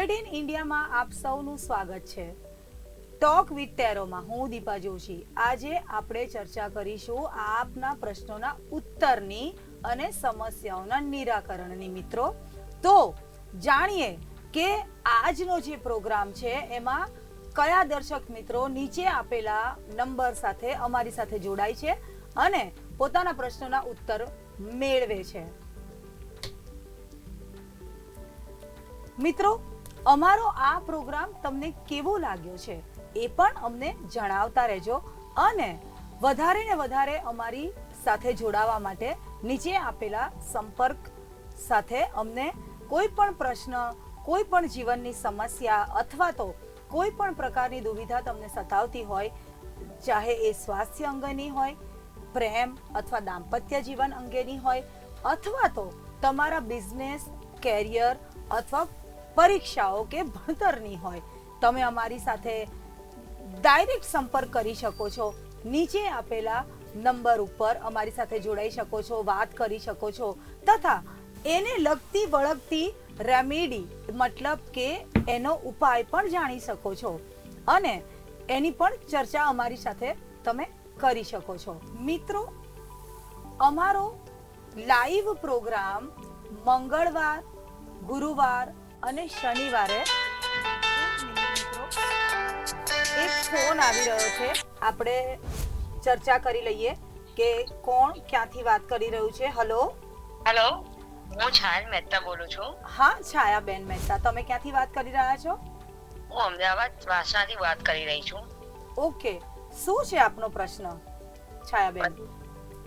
Bulletin ઇન્ડિયામાં આપ સૌનું સ્વાગત છે. ટોક વિથ ટેરોમાં હું દીપા જોશી. આજે આપણે ચર્ચા કરીશું આપના પ્રશ્નોના ઉત્તરની અને સમસ્યાઓના નિરાકરણની મિત્રો. તો જાણીએ કે આજનો જે પ્રોગ્રામ છે એમાં કયા દર્શક મિત્રો નીચે આપેલા નંબર સાથે અમારી સાથે જોડાય છે અને પોતાના પ્રશ્નોના ઉત્તર મેળવે છે. મિત્રો અમારો આ પ્રોગ્રામ તમને કેવો લાગ્યો છે એ પણ અમને જણાવતા રહેજો અને વધારે ને વધારે અમારી સાથે જોડાવા માટે નીચે આપેલા સંપર્ક સાથે અમને કોઈ પણ પ્રશ્ન, કોઈ પણ જીવનની સમસ્યા અથવા તો કોઈ પણ પ્રકારની દુવિધા તમને સતાવતી હોય, ચાહે એ સ્વાસ્થ્ય અંગેની હોય, પ્રેમ અથવા દાંપત્ય જીવન અંગેની હોય, અથવા તો તમારા બિઝનેસ કેરિયર અથવા પરીક્ષાઓ કે ભણતરની હોય. તમે અમારી સાથે ડાયરેક્ટ સંપર્ક કરી શકો છો. નીચે આપેલા નંબર ઉપર અમારી સાથે જોડાઈ શકો છો, વાત કરી શકો છો. તથા એને લગતી વળગતી રેમેડી મતલબ કે એનો ઉપાય પણ જાણી શકો છો. અને એની પણ ચર્ચા અમારી સાથે તમે કરી શકો છો. મિત્રો, અમારો લાઈવ પ્રોગ્રામ મંગળવાર, ગુરુવાર અને શનિવારે એક ફોન આવી રહ્યો છે. આપણે ચર્ચા કરી લઈએ કે કોણ ક્યાંથી વાત કરી રહ્યું છે. હલો? હેલો હું છાયા મહેતા બોલું છું. હા છાયાબેન મહેતા. તમે ક્યાંથી વાત કરી રહ્યા છો? હું અમદાવાદ વાસણાથી વાત કરી રહી છું. ઓકે. શું છે આપનો પ્રશ્ન છાયાબેન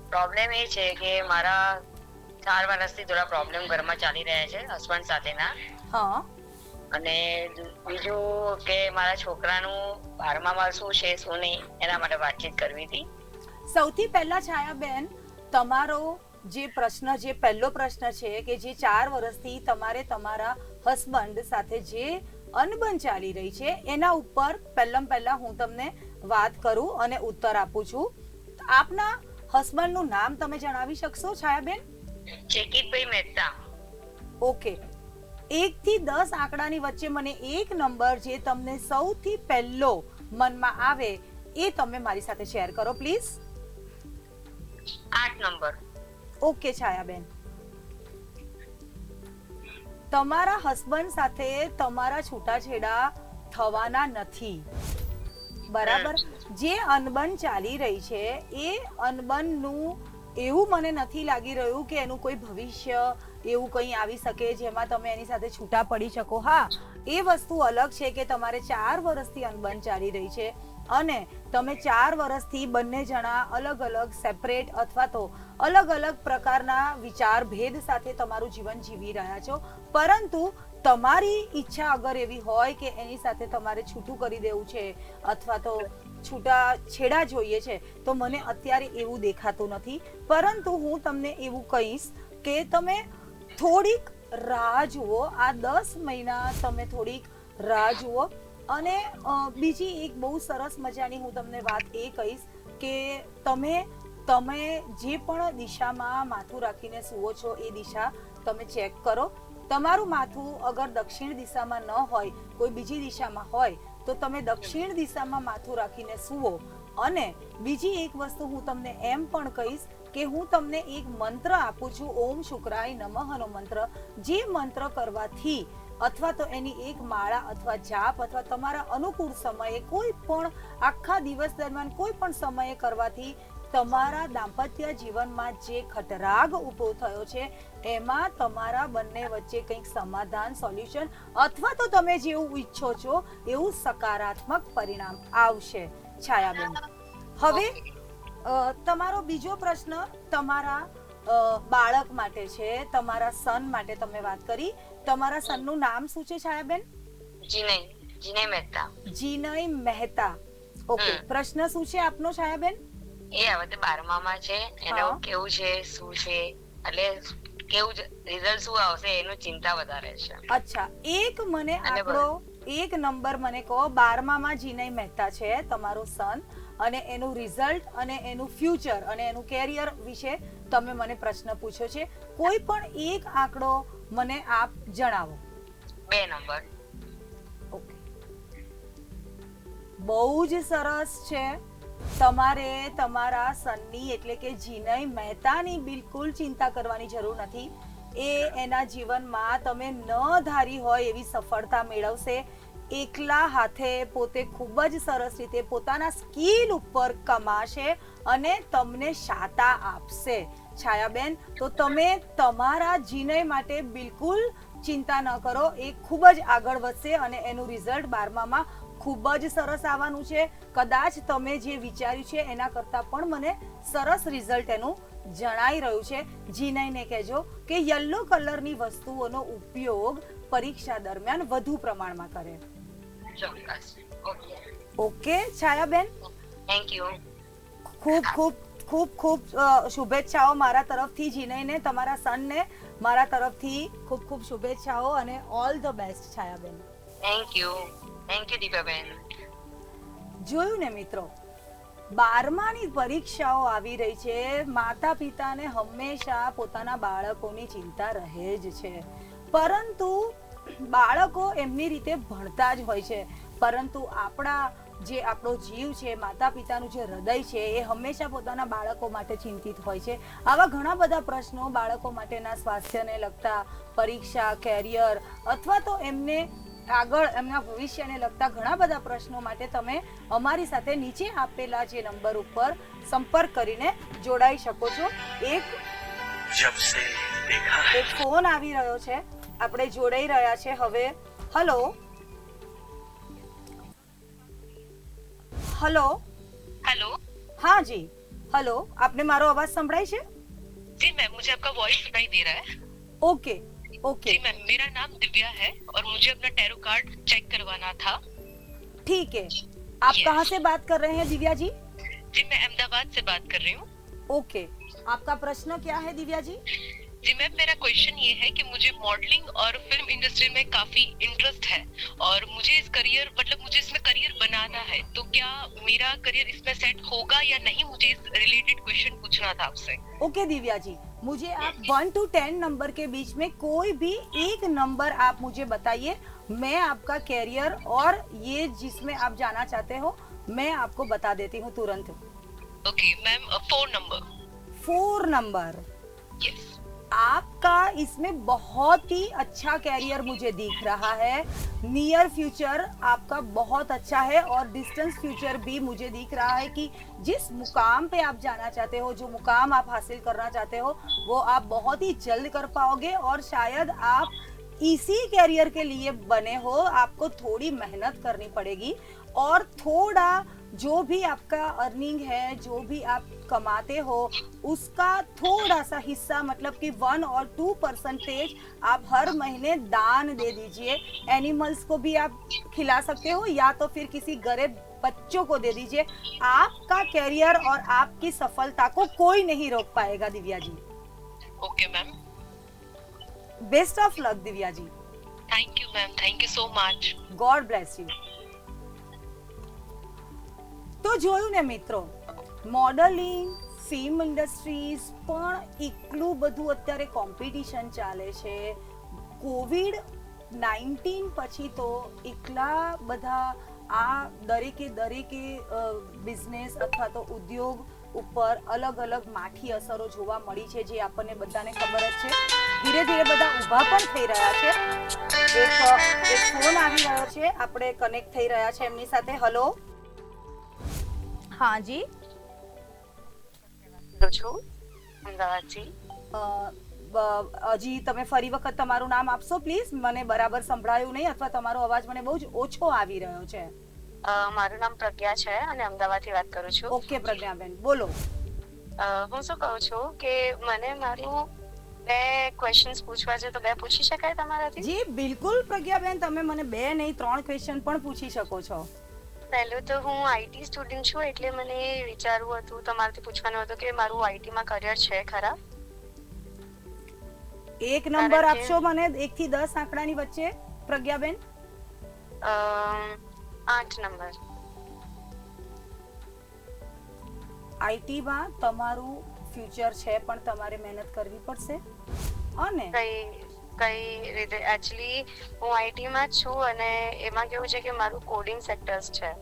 પ્રોબ્લેમ એ છે કે મારા ચાર વર્ષથી થોડા પ્રોબ્લેમ ઘરમાં ચાલી રહ્યા છે હસબન્ડ સાથેના. હા. અને બીજું કે મારા છોકરાનું બારમામાં શું છે શું નહીં એના માટે વાતચીત કરવી હતી. સૌથી પહેલા છાયાબેન તમારો જે પ્રશ્ન જે પહેલો પ્રશ્ન છે કે જે ચાર વર્ષથી તમારે તમારા હસબન્ડ સાથે જે અનબન ચાલી રહી છે એના ઉપર પહેલમ પહેલા હું તમને વાત કરું અને ઉત્તર આપું છું. આપના હસબન્ડનું નામ તમે જણાવી શકશો છાયાબેન? ચેકિતભાઈ મહેતા ઓકે એક થી દસ આંકડાની વચ્ચે મને એક નંબર જે તમને સૌથી પહેલો મનમાં આવે એ તમે મારી સાથે શેર કરો પ્લીઝ આઠ નંબર. ઓકે છાયાબેન. તમારા હસબન્ડ સાથે તમારા છૂટાછેડા થવાના નથી. બરાબર? જે અનબન ચાલી રહી છે એ અનબનનું એવું મને નથી લાગી રહ્યું કે એનું કોઈ ભવિષ્ય એવું કંઈ આવી શકે જેમાં તમે એની સાથે છૂટા પડી શકો. હા, એ વસ્તુ અલગ છે કે તમારે ચાર વર્ષથી અનબન ચાલી રહી છે અને તમે ચાર વર્ષથી બંને જણા અલગ અલગ સેપરેટ અથવા તો અલગ અલગ પ્રકારના વિચાર ભેદ સાથે તમારું જીવન જીવી રહ્યા છો. પરંતુ તમારી ઈચ્છા અગર એવી હોય કે એની સાથે તમારે છૂટું કરી દેવું છે અથવા તો છૂટા છેડા જોઈએ છે, તો મને અત્યારે એવું દેખાતું નથી. પરંતુ હું તમને એવું કહીશ કે તમે થોડીક રાહ જુઓ. આ દસ મહિના તમે થોડીક રાહ જુઓ. અને બીજી એક બહુ સરસ મજાની હું તમને વાત એ કહીશ કે તમે તમે જે પણ દિશામાં માથું રાખીને સુવો છો એ દિશા તમે ચેક કરો. તમારું માથું અગર દક્ષિણ દિશામાં ન હોય, કોઈ બીજી દિશામાં હોય તો તમે દક્ષિણ દિશામાં માથું રાખીને સુવો. અને બીજી એક વસ્તુ હું તમને એમ પણ કહીશ કે હું તમને એક મંત્ર આપું છું, ઓમ શુક્રાય નમઃનો મંત્ર. જે મંત્ર કરવાથી અથવા તો એની એક માળા અથવા જાપ અથવા તમારા અનુકૂળ સમયે કોઈ પણ આખા દિવસ દરમિયાન કોઈ પણ સમયે કરવાથી તમારા દાંપત્ય જીવનમાં જે ખટરાગ ઊભો થયો છે એમાં તમારા બંને વચ્ચે કંઈક સમાધાન સોલ્યુશન અથવા તો તમે જેવું ઈચ્છો છો એવું સકારાત્મક પરિણામ આવશે છાયાબેન. હવે તમારો બીજો પ્રશ્ન તમારા બાળક માટે છે તમારા સન માટે તમે વાત કરી. તમારા સનનું નામ શું છે છાયાબેન? જીનય જીનય મહેતા. જીનય મહેતા. ઓકે પ્રશ્ન શું છે આપનો છાયાબેન? એ વખતે બારમામાં છે. એનું કેવું છે શું છે? એટલે કેવું રિઝલ્ટ શું આવશે એનું ચિંતા વધારે છે. અચ્છા એક મને આપણો એક નંબર મને કહો બારમામાં જીનય મહેતા છે તમારો સન અને એનું રિઝલ્ટ અને એનું ફ્યુચર અને એનું કેરિયર વિશે તમે મને પ્રશ્ન પૂછ્યો છે. કોઈ પણ એક આંકડો મને આપ જણાવો. બે નંબર. ઓકે. બહુ જ સરસ છે. તમારે તમારા સનની એટલે કે જીનય મહેતાની બિલકુલ ચિંતા કરવાની જરૂર નથી. એ એના જીવનમાં તમે ન ધારી હોય એવી સફળતા મેળવશે. એકલા હાથે પોતે ખૂબ જ સરસ રીતે પોતાના સ્કિલ ઉપર કમાશે અને તમને શાતા આપશે. છાયાબેન, તો તમે તમારા જીનય માટે બિલકુલ ચિંતા ન કરો. એ ખૂબ જ આગળ વધશે અને એનું રિઝલ્ટ બારમામાં ખૂબ જ સરસ આવવાનું છે. કદાચ તમે જે વિચાર્યું છે એના કરતાં પણ મને સરસ રિઝલ્ટ એનું જણાઈ રહ્યું છે. જીનાઈને કહેજો કે યલો કલરની વસ્તુઓનો ઉપયોગ પરીક્ષા દરમિયાન વધુ પ્રમાણમાં કરે. ઓકે. છાયાબેન? થેન્ક યુ ખૂબ ખૂબ ખૂબ ખૂબ શુભેચ્છાઓ મારા તરફથી. જીનયને તમારા સનને મારા તરફથી ખૂબ ખૂબ શુભેચ્છાઓ અને all the best Chhayaben. Thank you thank you Deepaben જોયું ને મિત્રો, બારમાની પરીક્ષાઓ આવી રહી છે. માતા પિતાને હંમેશા પોતાના બાળકોની ચિંતા રહે જ છે. પરંતુ બાળકો એમની રીતે ભણતા જ હોય છે. પરંતુ આપણા જે આપણો જીવ છે માતા પિતાનું જે હૃદય છે, એ હંમેશા પોતાના બાળકો માટે ચિંતિત હોય છે. આવા ઘણા બધા પ્રશ્નો બાળકો માટેના સ્વાસ્થ્યને લગતા, પરીક્ષા, કેરિયર અથવા તો એમને આગળ એમના ભવિષ્યને લગતા ઘણા બધા પ્રશ્નો માટે તમે અમારી સાથે નીચે આપેલા જે નંબર ઉપર સંપર્ક કરીને જોડાઈ શકો છો એક जब से देखा है એક ફોન આવી રહ્યો છે આપણે જોડાઈ રહ્યા છે હવે હલો હલો हेलो હા જી હલો આપને મારો અવાજ સંભળાય છે जी मैम मुझे आपका वॉइस सुनाई दे रहा है ओके ओके। जी मैम मेरा नाम दिव्या है और मुझे अपना टैरो कार्ड चेक करवाना था। ठीक है। आप Yes. कहाँ से बात कर रहे हैं दिव्या जी? जी मैं अहमदाबाद से बात कर रही हूँ। ओके। आपका प्रश्न क्या है दिव्या जी? जी मैम मेरा क्वेश्चन ये है कि मुझे मॉडलिंग और फ़िल्म इंडस्ट्री में काफ़ी इंटरेस्ट है और मुझे इस करियर मतलब मुझे इसमें करियर बनाना है। तो क्या मेरा करियर इसमें सेट होगा या नहीं? मुझे इस रिलेटेड क्वेश्चन पूछना था आपसे। ओके दिव्या जी। मुझे आप वन टू टेन नंबर के बीच में कोई भी एक नंबर आप मुझे बताइए मैं आपका कैरियर और ये जिसमें आप जाना चाहते हो मैं आपको बता देती हूँ तुरंत। Okay ma'am four number four number yes आपका इसमें बहुत ही अच्छा कैरियर मुझे दिख रहा है। नियर फ्यूचर आपका बहुत अच्छा है और डिस्टेंस फ्यूचर भी मुझे दिख रहा है कि जिस मुकाम पे आप जाना चाहते हो, जो मुकाम आप हासिल करना चाहते हो, वो आप बहुत ही जल्द कर पाओगे और शायद आप इसी कैरियर के लिए बने हो। आपको थोड़ी मेहनत करनी पड़ेगी और थोड़ा जो भी आपका अर्निंग है जो भी आप कमाते हो उसका थोड़ा सा हिस्सा मतलब कि वन और टू परसेंटेज आप हर महीने दान दे दीजिए। एनिमल्स को भी आप खिला सकते हो या तो फिर किसी गरीब बच्चों को दे दीजिए। आपका कैरियर और आपकी सफलता को कोई नहीं रोक पाएगा Divya ji. Okay ma'am best of luck Divya ji. Thank you ma'am thank you so much God bless you તો જોયું ને મિત્રો મોડલિંગ ફિલ્મ ઇન્ડસ્ટ્રીઝ પણ એટલું બધું અત્યારે કોમ્પિટિશન ચાલે છે. કોવિડ નાઇન્ટીન પછી તો એટલા બધા આ દરેકે દરેકે બિઝનેસ અથવા તો ઉદ્યોગ ઉપર અલગ અલગ માઠી અસરો જોવા મળી છે, જે આપણને બધાને ખબર જ છે. ધીરે ધીરે બધા ઊભા પણ થઈ રહ્યા છે. એક ફોન આવી રહ્યો છે. આપણે કનેક્ટ થઈ રહ્યા છે એમની સાથે. હલો હા જી કરું છું. અમદાવાદથી. હજી તમે ફરી વખત તમારું નામ આપશો પ્લીઝ? મને બરાબર સંભળાયું નહીં અથવા તમારો અવાજ મને બહુ જ ઓછો આવી રહ્યો છે. મારું નામ પ્રજ્ઞા છે અને અમદાવાદથી વાત કરું છું. ઓકે પ્રજ્ઞાબેન. બોલો. હું શું કહું છું કે મને મારું બે ક્વેશ્ચન્સ પૂછવા છે તો બે પૂછી શકાય તમારાથી? જી બિલકુલ પ્રજ્ઞાબેન. તમે મને બે નહીં ત્રણ ક્વેશ્ચન પણ પૂછી શકો છો. પહેલું તો હું આઈટી સ્ટુડન્ટ છું એટલે મને વિચારવું હતું તમારાથી પૂછવાનું હતું કે મારું આઈટીમાં કરિયર છે ખરા? એક નંબર આપશો મને એક થી દસ આંકડાની વચ્ચે પ્રજ્ઞાબેન? આઠ નંબર. આઈટીમાં તમારું ફ્યુચર છે પણ તમારે મહેનત કરવી પડશે. અને કઈ રીતે એકચ્યુઅલી હું આઈટીમાં છું અને એમાં કેવું છે કે મારું કોડિંગ સેક્ટર્સ છે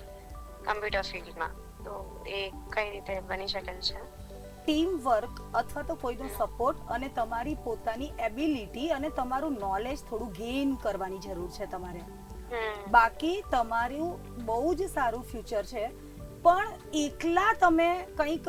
કમ્પ્યુટર ફિલ્ડમાં તો એ કઈ રીતે બની શકે છે? ટીમ વર્ક અથવા તો કોઈનો સપોર્ટ અને તમારી પોતાની એબિલિટી અને તમારું નોલેજ થોડું ગેઇન કરવાની જરૂર છે તમારે. બાકી તમારું બહુ જ સારું ફ્યુચર છે. પણ એકલા તમે કંઈક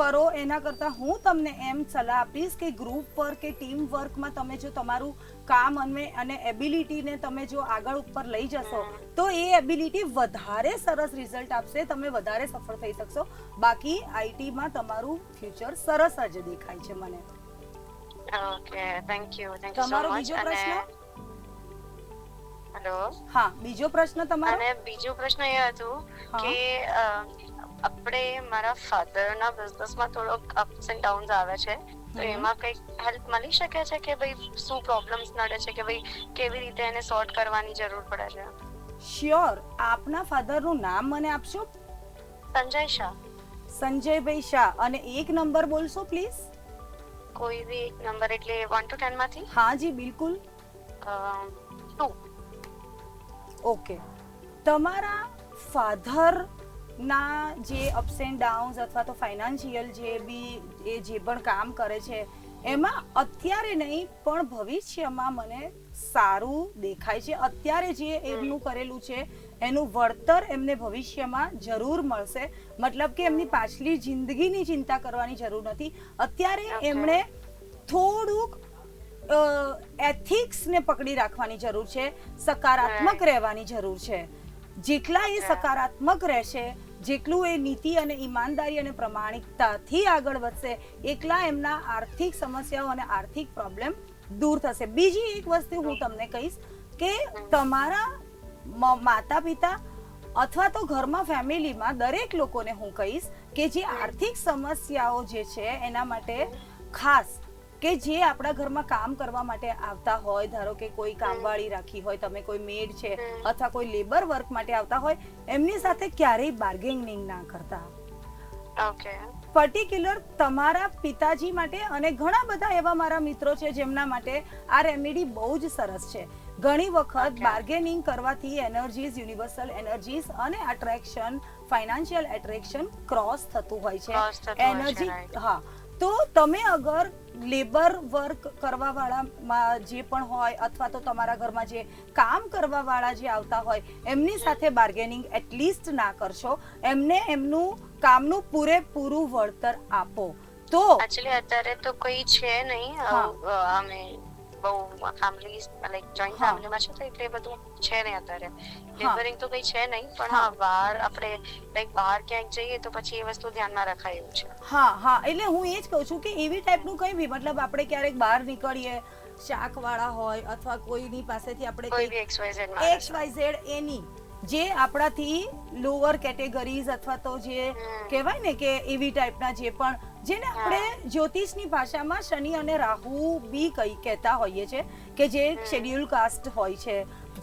કરો એના કરતાં હું તમને એમ સલાહ આપીશ કે ગ્રુપ વર્ક કે ટીમ વર્કમાં તમે જો તમારું કામ અને અને એબિલિટીને તમે જો આગળ ઉપર લઈ જશો તો એ એબિલિટી વધારે સરસ રિઝલ્ટ આપશે તમે વધારે સફળ થઈ શકશો. બાકી આઈટીમાં તમારું ફ્યુચર સરસ જ દેખાય છે મને. Okay thank you thank you તમારો બીજો પ્રશ્ન? હેલો હા બીજો પ્રશ્ન તમારો? અને બીજો પ્રશ્ન એ હતો કે આપણે મારા ફાધરના બિઝનેસમાં થોડોક અપ્સ એન્ડ ડાઉન્સ આવે છે. તો એમાં કંઈક હેલ્પ મળી શકે છે કે ભાઈ શું પ્રોબ્લેમ્સ નડે છે કે ભાઈ કેવી રીતે એને સોર્ટ કરવાની જરૂર પડે છે? શ્યોર આપના ફાધરનું નામ મને આપશો? સંજય શાહ. સંજયભાઈ શાહ. અને એક નંબર બોલશો પ્લીઝ કોઈ બી એક નંબર એટલે વન ટુ 10 માંથી? હા જી બિલકુલ. ટુ ઓકે તમારા ફાધર ના જે અપ્સ એન્ડ ડાઉન્સ અથવા તો ફાઇનાન્શિયલ જે બી એ જે પણ કામ કરે છે એમાં અત્યારે નહીં પણ ભવિષ્યમાં મને સારું દેખાય છે. અત્યારે જે એમનું કરેલું છે એનું વળતર એમને ભવિષ્યમાં જરૂર મળશે. મતલબ કે એમની પાછલી જિંદગીની ચિંતા કરવાની જરૂર નથી. અત્યારે એમણે થોડુંક એથિક્સને પકડી રાખવાની જરૂર છે. સકારાત્મક રહેવાની જરૂર છે. જેટલા એ સકારાત્મક રહેશે જેટલું એ નીતિ અને ઈમાનદારી અને પ્રમાણિકતાથી આગળ વધશે એકલા એમના આર્થિક સમસ્યાઓ અને આર્થિક પ્રોબ્લેમ દૂર થશે. બીજી એક વસ્તુ હું તમને કહીશ કે તમારા માતા પિતા અથવા તો ઘરમાં ફેમિલીમાં દરેક લોકોને હું કહીશ કે જે આર્થિક સમસ્યાઓ જે છે એના માટે ખાસ કે જે આપણા ઘરમાં કામ કરવા માટે આવતા હોય ધારો કે કોઈ કામવાળી રાખી હોય તમે કોઈ મેડ છે અથવા કોઈ લેબર વર્ક માટે આવતા હોય એમની સાથે ક્યારેય બાર્ગેનિંગ ના કરતા. ઓકે પર્ટિક્યુલર તમારા પિતાજી માટે અને ઘણા બધા એવા મારા મિત્રો છે જેમના માટે આ રેમેડી બહુ જ સરસ છે. ઘણી વખત બાર્ગેનિંગ કરવાથી એનર્જીઝ યુનિવર્સલ એનર્જીઝ અને અટ્રેક્શન ફાઇનાન્શિયલ એટ્રેક્શન ક્રોસ થતું હોય છે. થતું હોય છે, એનર્જી હા તો તમે અગર લેબર વર્ક કરવા વાળામાં જે પણ હોય અથવા તો તમારા ઘરમાં જે કામ કરવા વાળા જે આવતા હોય એમની સાથે બાર્ગેનિંગ એટલીસ્ટ ના કરશો. એમને એમનું કામનું પૂરેપૂરું વળતર આપો. તો એકચ્યુઅલી અત્યારે તો કોઈ છે નહીં. અમે બહુ ફેમિલી લાઈક જોઈન્ટ. ફેમિલીમાં છે તો એટલે બધું છે નહીં અત્યારે હા. તો કઈ છે નહીં પણ હા. બહાર આપણે લાઈક બહાર ક્યાંક જઈએ તો પછી એ વસ્તુ ધ્યાનમાં રખાય એવું છે હા હા એટલે હું એ જ કહું છું કે એવી ટાઈપનું કંઈ બી મતલબ આપણે ક્યારેક બહાર નીકળીએ શાક વાળા હોય અથવા કોઈની પાસેથી આપણે કોઈ X Y Z X Y Z એની જે આપણાથી લોઅર કેટેગરીઝ અથવા તો જે. કહેવાય ને કે એવી ટાઈપના જે પણ જેને આપણે જ્યોતિષની ભાષામાં શનિ અને રાહુ બી કઈ કહેતા હોઈએ છે કે જે શેડ્યુલ કાસ્ટ હોય છે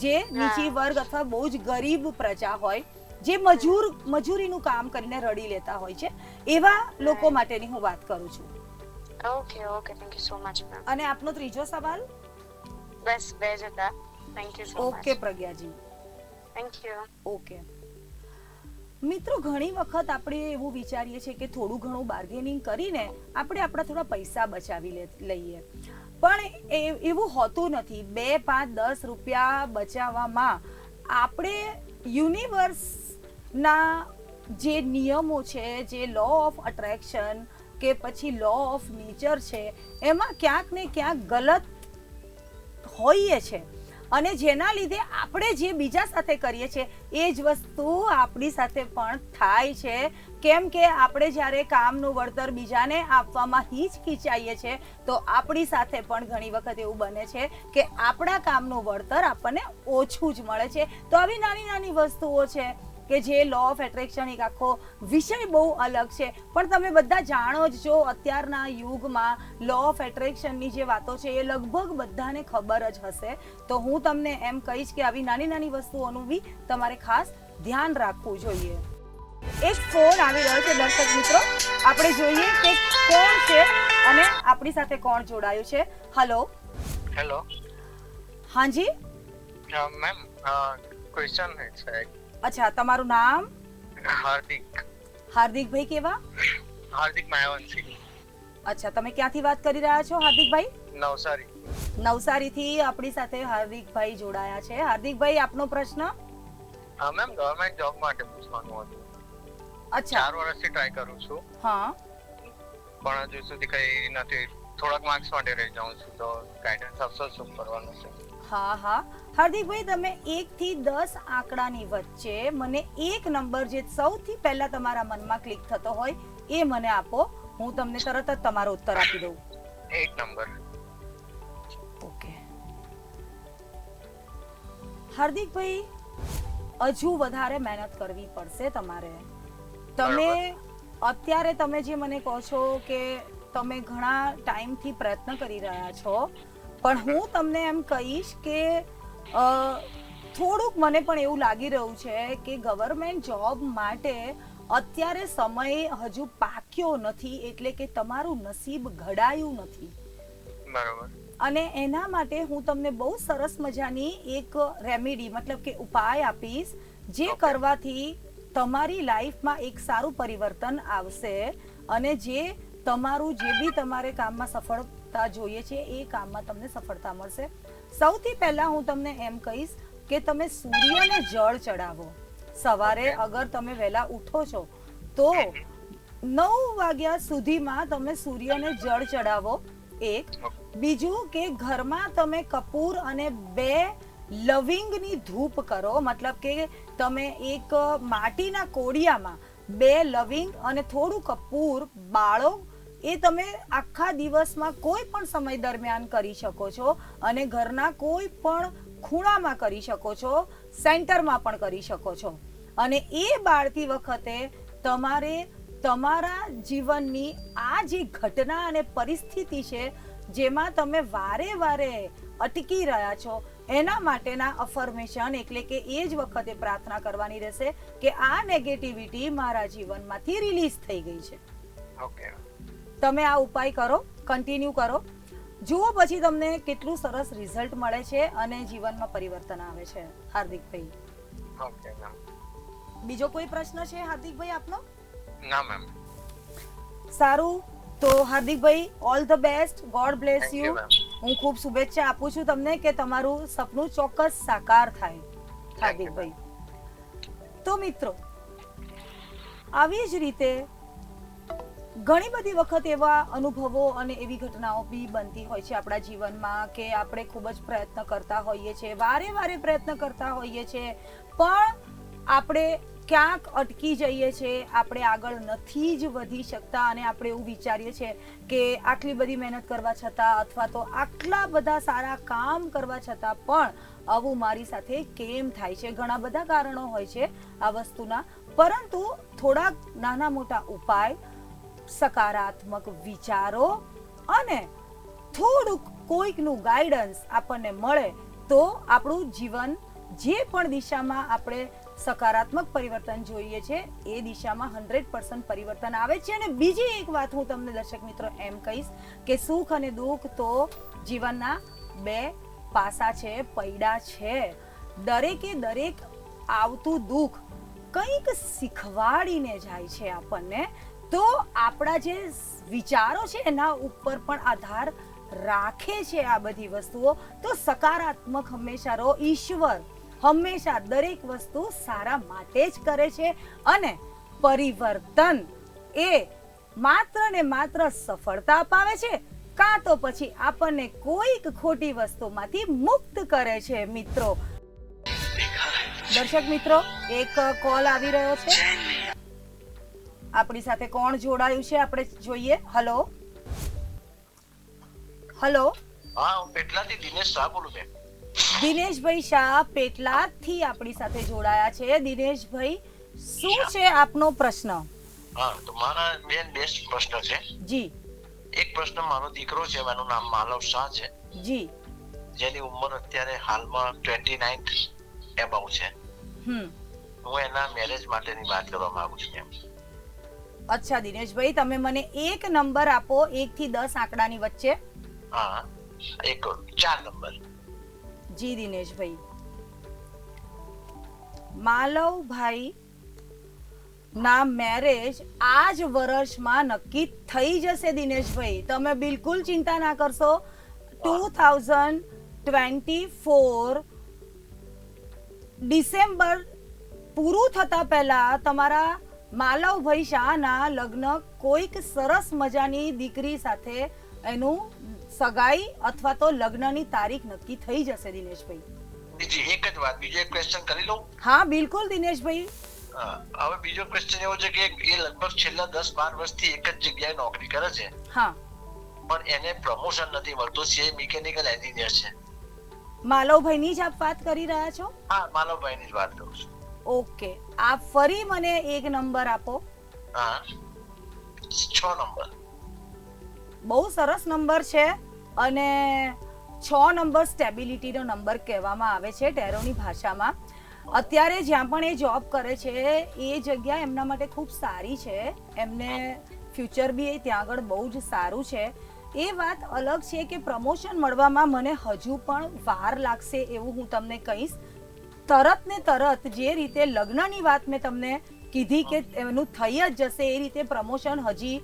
જે નીચી વર્ગ અથવા બહુ જ ગરીબ પ્રજા હોય જે મજૂર મજૂરીનું કામ કરીને રડી લેતા હોય છે એવા લોકો માટેની હું વાત કરું છું. Okay okay thank you so much ma'am અને આપનો ત્રીજો સવાલ? બસ બે જ હતા thank you so okay પ્રજ્ઞાજી. Thank you okay મિત્રો, ઘણી વખત આપણે એવું વિચારીએ છીએ કે થોડું ઘણું બાર્ગેનિંગ કરીને આપણે આપણા થોડા પૈસા બચાવી લઈએ. પણ એ, એવું હોતું નથી. બે, પાંચ, દસ રૂપિયા બચાવવામાં આપણે યુનિવર્સના જે નિયમો છે, જે લો ઓફ અટ્રેક્શન કે પછી લો ઓફ નેચર છે, એમાં ક્યાંક ને ક્યાંક ગલત હોઈએ છે. અને જેના લીધે આપણે જે બીજા સાથે કરીએ છીએ, એ જ વસ્તુ આપણી સાથે પણ થાય છે. કેમ કે આપણે જ્યારે કામનું વળતર બીજાને આપવામાં હિચકિચાઈએ છીએ, તો આપણી સાથે પણ ઘણી વખત એવું બને છે કે આપણા કામનું વળતર આપણને ઓછું જ મળે છે. તો આવી નાની નાની વસ્તુઓ છે કે જે લો ઓફ એટ્રેક્શન એક આખો વિષય બહુ અલગ છે. પણ તમે બધા જાણો જ છો અત્યારના યુગમાં લો ઓફ એટ્રેક્શનની જે વાતો છે એ લગભગ બધાને ખબર જ હશે. તો હું તમને એમ કહીશ કે આવી નાની નાની વસ્તુઓનું બી તમારે ખાસ ધ્યાન રાખવું જોઈએ. એક ફોન આવી રહ્યો છે દર્શક મિત્રો. આપણે જોઈએ કે કોણ છે અને આપણી સાથે કોણ જોડાયું છે. હલો હેલો હાજી મેમ ક્વેશ્ચન છે. અચ્છા તમારું નામ? હાર્દિક. હાર્દિકભાઈ કેવા? હાર્દિક માયાવંશી. અચ્છા તમે ક્યાંથી વાત કરી રહ્યા છો હાર્દિકભાઈ? નવસારી. નવસારીથી આપણી સાથે હાર્દિકભાઈ જોડાયા છે. હાર્દિકભાઈ આપનો પ્રશ્ન? હા મેમ ગવર્મેન્ટ જોબ માટે પૂછવાનું હતું. અચ્છા. ચાર વર્ષથી ટ્રાય કરું છું. હા. પણ હજુ સુધી કઈ નથી. થોડાક માર્ક્સ માટે રહી જાઉં છું તો ગાઈડન્સ આપશો શું કરવાનું છે? હા હા. હાર્દિકભાઈ તમે એક થી દસ આંકડાની વચ્ચે મને એક નંબર જે સૌથી પહેલા તમારા મનમાં ક્લિક થતો હોય એ મને આપો. હું તમને તરત જ તમારો ઉત્તર આપી દઉં. એક નંબર. ઓકે. હાર્દિકભાઈ હજુ વધારે મહેનત કરવી પડશે તમારે. તમે અત્યારે તમે જે મને કહો છો કે તમે ઘણા ટાઈમથી પ્રયત્ન કરી રહ્યા છો પણ હું તમને એમ કહીશ કે થોડુંક મને પણ એવું લાગી રહ્યું છે કે ગવર્મેન્ટ જોબ માટે અત્યારે સમય હજુ પાક્યો નથી એટલે કે તમારું નસીબ ઘડાયું નથી. બરોબર. અને એના માટે હું તમને બહુ સરસ મજાની એક રેમેડી મતલબ કે ઉપાય આપીશ જે કરવાથી તમારી લાઈફમાં એક સારું પરિવર્તન આવશે અને જે તમારું જે બી તમારે કામમાં સફળતા જોઈએ છે એ કામમાં તમને સફળતા મળશે. સૌથી પહેલા હું તમને એમ કહીશ કે તમે સૂર્યને જળ ચડાવો. સવારે અગર તમે વહેલા ઉઠો છો તો નવ વાગ્યા સુધીમાં તમે સૂર્યને જળ ચડાવો. એક. બીજું કે ઘરમાં તમે કપૂર અને બે લવિંગની ધૂપ કરો મતલબ કે તમે એક માટીના કોડિયામાં બે લવિંગ અને થોડું કપૂર બાળો એ તમે આખા દિવસમાં કોઈ પણ સમય દરમિયાન કરી શકો છો અને ઘરના કોઈ પણ ખૂણામાં કરી શકો છો, સેન્ટરમાં પણ કરી શકો છો. અને એ બાળતી વખતે તમારે તમારા જીવનની આ જે ઘટના અને પરિસ્થિતિ છે, જેમાં તમે વારે વારે અટકી રહ્યા છો, એના માટેના અફર્મેશન એટલે કે એ જ વખતે પ્રાર્થના કરવાની રહેશે કે આ નેગેટિવિટી મારા જીવનમાંથી રિલીઝ થઈ ગઈ છે. ઓકે તમે આ ઉપાય કરો કન્ટિન્યુ કરો. જુઓ પછી તમને કેટલું સરસ રિઝલ્ટ મળે છે અને જીવનમાં પરિવર્તન આવે છે હાર્દિકભાઈ. બીજો કોઈ પ્રશ્ન છે હાર્દિકભાઈ આપનો? ના મેમ સારું. તો હાર્દિકભાઈ all the best God bless you હું ખૂબ શુભેચ્છા આપું છું તમને કે તમારું સપનું ચોક્કસ સાકાર થાય. હાર્દિકભાઈ. તો મિત્રો આવી જ રીતે ઘણી બધી વખત એવા અનુભવો અને એવી ઘટનાઓ બી બનતી હોય છે આપણા જીવનમાં કે આપણે ખૂબ જ પ્રયત્ન કરતા હોઈએ છીએ વારે વારે પ્રયત્ન કરતા હોઈએ છીએ પણ આપણે ક્યાંક અટકી જઈએ છીએ આપણે આગળ નથી જ વધી શકતા અને આપણે એવું વિચારીએ છીએ કે આટલી બધી મહેનત કરવા છતાં અથવા તો આટલા બધા સારા કામ કરવા છતાં પણ આવું મારી સાથે કેમ થાય છે? ઘણા બધા કારણો હોય છે આ વસ્તુના. પરંતુ થોડાક નાના મોટા ઉપાય સકારાત્મક વિચારો અને થોડુંક કોઈકનું ગાઈડન્સ આપણને મળે તો આપણું જીવન જે પણ દિશામાં આપણે સકારાત્મક પરિવર્તન જોઈએ છે, એ દિશામાં હંડ્રેડ પર્સન્ટ પરિવર્તન આવે છે. અને બીજી એક વાત હું તમને દર્શક મિત્રો એમ કહીશ કે સુખ અને દુઃખ તો જીવનના બે પાસા છે, પૈડા છે. દરેકે દરેક આવતું દુઃખ કંઈક શીખવાડીને જાય છે આપણને. તો આપણા જે વિચારો છે એના ઉપર પણ આધાર રાખે છે આ બધી વસ્તુઓ. તો સકારાત્મક હંમેશા રહો, ઈશ્વર હંમેશા દરેક વસ્તુ સારા માટે જ કરે છે અને પરિવર્તન એ માત્ર ને માત્ર સફળતા અપાવે છે. કાં તો પછી આપણને કોઈક ખોટી વસ્તુમાંથી મુક્ત કરે છે, મિત્રો. દર્શક મિત્રો, એક કોલ આવી રહ્યો છે. આપણી સાથે કોણ જોડાયું છે? આપણે જોઈએ. હલો. હલો. હા હું પેટલાથી દિનેશ શાહ બોલું બેન દિનેશભાઈ શાહ પેટલાથી આપણી સાથે જોડાયા છે. દિનેશભાઈ શું છે આપનો પ્રશ્ન? હા તો મારા બેન બેસ્ટ પ્રશ્ન છે. જી. એક પ્રશ્ન મારો દીકરો છે એનું નામ માલવ શાહ છે. જી. જેની ઉંમર અત્યારે હાલમાં ટ્વેન્ટી નાઇન એબાઉ છે. હમ. હું એના મેરેજ માટેની વાત કરવા માંગુ છું એમ. અચ્છા દિનેશભાઈ તમે મને એક નંબર આપો એક થી દસ આંકડાની વચ્ચે. હા એક ચાર નંબર. જી દિનેશભાઈ. માલવભાઈ ના મેરેજ આ જ વર્ષમાં નક્કી થઈ જશે દિનેશભાઈ. તમે બિલકુલ ચિંતા ના કરશો. Two thousand twenty four December પૂરું થતા પહેલા તમારા માલવભાઈ શાહના લગ્ન કોઈક સરસ મજાની દીકરી સાથે એનું સગાઈ અથવા તો લગ્નની તારીખ નક્કી થઈ જશે દિનેશભાઈ. બીજી એક જ વાત બીજો એક ક્વેશ્ચન કરી લઉં? હા બિલકુલ દિનેશભાઈ. હવે બીજો ક્વેશ્ચન એવો છે કે એ લગભગ છેલ્લા દસ બાર વર્ષથી એક જ જગ્યાએ નોકરી કરે છે. હા. પણ એને પ્રમોશન નથી મળતું છે મિકેનિકલ એન્જિનિયર છે. માલવભાઈની જ આપ વાત કરી રહ્યા છો? હા માલવભાઈની જ વાત કરું છું. ઓકે. આપ ફરી મને એક નંબર આપો. હા. છ નંબર. બહુ સરસ નંબર છે અને છ નંબર સ્ટેબિલિટીનો નંબર કહેવામાં આવે છે ટેરોની ભાષામાં. અત્યારે જ્યાં પણ એ જોબ કરે છે એ જગ્યા એમના માટે ખૂબ સારી છે. એમને ફ્યુચર બી એ ત્યાં આગળ બહુ જ સારું છે. એ વાત અલગ છે કે પ્રમોશન મળવામાં મને હજુ પણ વાર લાગશે એવું હું તમને કહીશ. તરત ને તરત જે રીતે લગ્નની વાત મેં તમને કીધી કે એનું થઈ જ જશે એ રીતે પ્રમોશન હજી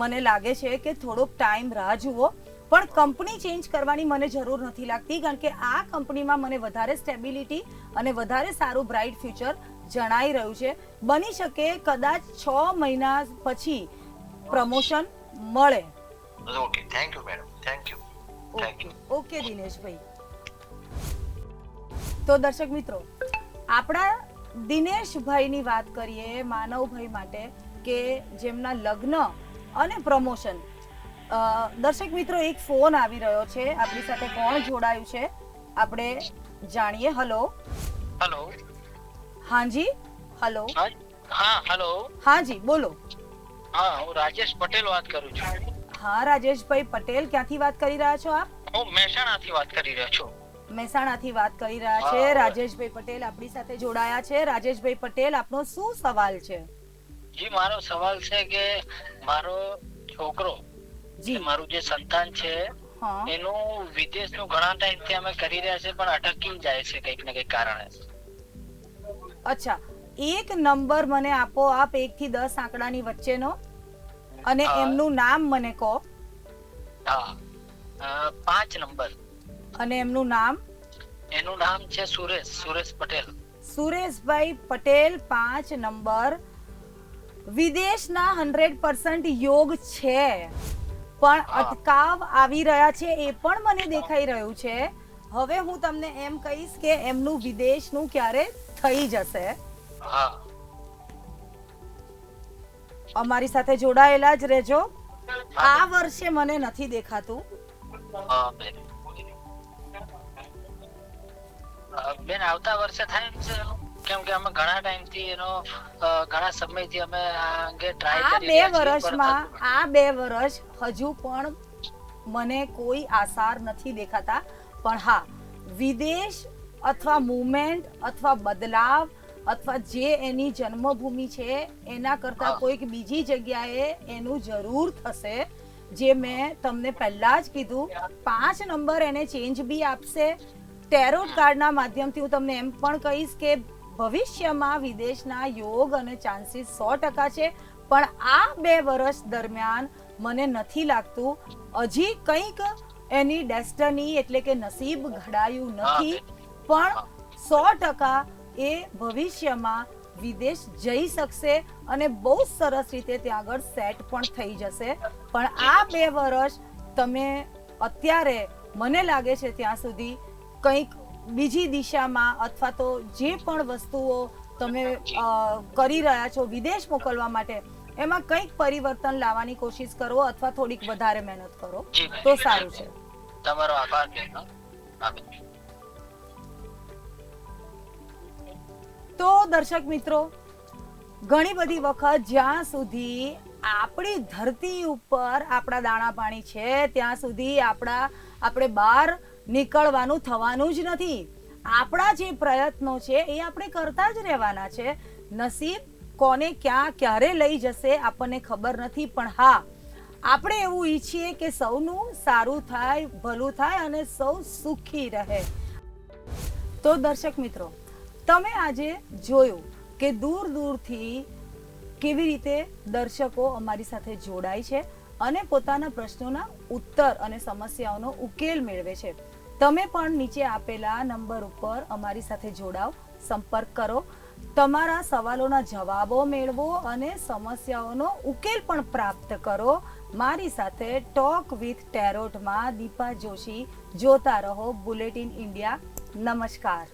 મને લાગે છે કે થોડોક ટાઈમ રાહ જુઓ. પણ કંપની ચેન્જ કરવાની મને જરૂર નથી લાગતી કારણ કે આ કંપનીમાં મને વધારે સ્ટેબિલિટી અને વધારે સારું બ્રાઇટ ફ્યુચર જણાઈ રહ્યું છે. બની શકે કદાચ છ મહિના પછી પ્રમોશન મળે. Okay thank you madam thank you thank you okay Dineshbhai. તો દર્શક મિત્રો આપણા દિનેશભાઈની વાત કરીએ માનવભાઈ માટે કે જેમના લગ્ન અને પ્રમોશન. દર્શક મિત્રો એક ફોન આવી રહ્યો છે. આપણી સાથે કોણ જોડાયું છે? આપણે જાણીએ. હલો. હલો. હાજી? હલો. હા હલો. હાજી બોલો. હા હું રાજેશ પટેલ વાત કરું છું. હા રાજેશભાઈ પટેલ ક્યાંથી વાત કરી રહ્યા છો આપ? હું મહેસાણાથી વાત કરી રહ્યો છું. મહેસાણાથી વાત કરી રહ્યા છે. રાજેશભાઈ પટેલ આપણી સાથે જોડાયા છે. રાજેશભાઈ પટેલ આપનો શું સવાલ છે? જી મારો સવાલ છે કે મારો છોકરો જી. મારું જે સંતાન છે એનું વિદેશનું ઘણા ટાઈમથી અમે કરી રહ્યા છે પણ અટકી જાય છે કંઈક ને કંઈક કારણે. અચ્છા. એક નંબર મને આપો આપ એક થી દસ આંકડાની વચ્ચેનો. અને એમનું નામ મને કહો. હા. પાંચ નંબર. અને એમનું નામ? એનું નામ છે સુરેશ સુરેશ પટેલ. સુરેશભાઈ પટેલ પાંચ નંબર. વિદેશના હંડ્રેડ પર્સન્ટ યોગ છે. પણ અટકાવ આવી રહ્યા છે એ પણ મને દેખાઈ રહ્યું છે. હવે હું તમને એમ કહીશ કે એમનું વિદેશનું ક્યારે થઈ જશે. અમારી સાથે જોડાયેલા જ રહેજો. આ વર્ષે મને નથી દેખાતું. બેન આવતા વર્ષે થાય એમ છે કેમ કે અમે ઘણા ટાઈમથી એનો ઘણા સમયથી અમે આ અંગે ટ્રાય કરી બે વર્ષમાં આ બે વર્ષ હજુ પણ મને કોઈ આસાર નથી દેખાતા. પણ હા વિદેશ અથવા મુમેન્ટ અથવા બદલાવ અથવા જે એની જન્મભૂમિ છે એના કરતા કોઈક બીજી જગ્યાએ એનું જરૂર થશે જે મેં તમને પહેલા જ કીધું. પાંચ નંબર એને ચેન્જ બી આપશે ટેરોટ કાર્ડના માધ્યમથી હું તમને એમ પણ કહીશ કે ભવિષ્યમાં વિદેશના યોગ અને ચાન્સીસ સો ટકા છે. પણ આ બે વર્ષ દરમિયાન મને નથી લાગતું. હજી કંઈક એની ડેસ્ટની એટલે કે નસીબ ઘડાયું નથી. પણ સો ટકા એ ભવિષ્યમાં વિદેશ જઈ શકશે અને બહુ સરસ રીતે ત્યાં આગળ સેટ પણ થઈ જશે. પણ આ બે વર્ષ તમે અત્યારે મને લાગે છે ત્યાં સુધી કંઈક બીજી દિશામાં અથવા તો જે પણ વસ્તુઓ તમે કરી રહ્યા છો વિદેશ મોકલવા માટે એમાં કંઈક પરિવર્તન લાવવાની કોશિશ કરો અથવા થોડીક વધારે મહેનત કરો. તો સારું છે. તમારો આભાર. તો દર્શક મિત્રો ઘણી બધી વખત જ્યાં સુધી આપણી ધરતી ઉપર આપણા દાણા પાણી છે ત્યાં સુધી આપણા આપણે બહાર નીકળવાનું થવાનું જ નથી. આપણા જે પ્રયત્નો છે એ આપણે કરતા જ રહેવાના છે. નસીબ કોને ક્યાં, ક્યારે લઈ જશે આપણને ખબર નથી, પણ હા, આપણે એવું ઈચ્છીએ કે સૌનું સારું થાય, ભલું થાય અને સૌ સુખી રહે. તો દર્શક મિત્રો, તમે આજે જોયું કે દૂર દૂરથી કેવી રીતે દર્શકો અમારી સાથે જોડાય છે અને પોતાના પ્રશ્નોના ઉત્તર અને સમસ્યાઓનો ઉકેલ મેળવે છે. તમે પણ નીચે આપેલા નંબર ઉપર અમારી સાથે જોડાવ, સંપર્ક કરો. તમારા સવાલોના જવાબો મેળવો અને સમસ્યાઓનો ઉકેલ પણ પ્રાપ્ત કરો. મારી સાથે ટોક વિથ ટેરોટમાં દીપા જોશી. જોતા રહો બુલેટિન ઇન્ડિયા નમસ્કાર.